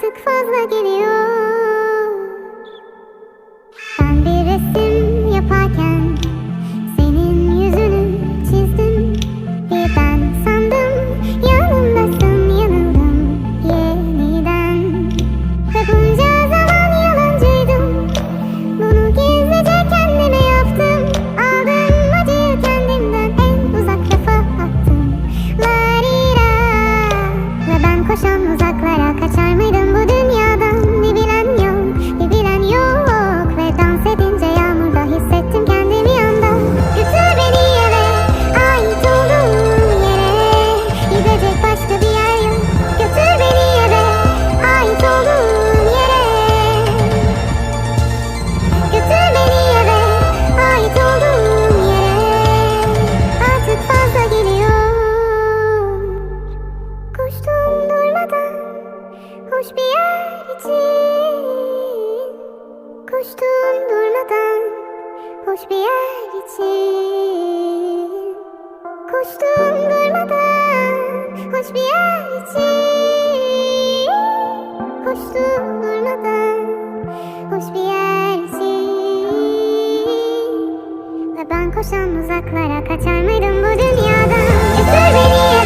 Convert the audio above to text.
artık fazla geliyor. Ben bir resim yaparken Senin yüzünü çizdim. Bir ben sandım yanımdasın yanıldım yeniden. Ve bunca zaman yalancıydım. Bunu gizlice kendime yaptım. Aldım acıyı kendimden en uzak rafa attım. La Ve ben koşan uzaklara kaçar mıyım? Koştum durmadan Hoş bir yer için. Koştum durmadan Hoş bir yer için. Koştum durmadan Hoş bir yer için. Ve ben koşan uzaklara Kaçar mıydım bu dünyadan? Yeter beni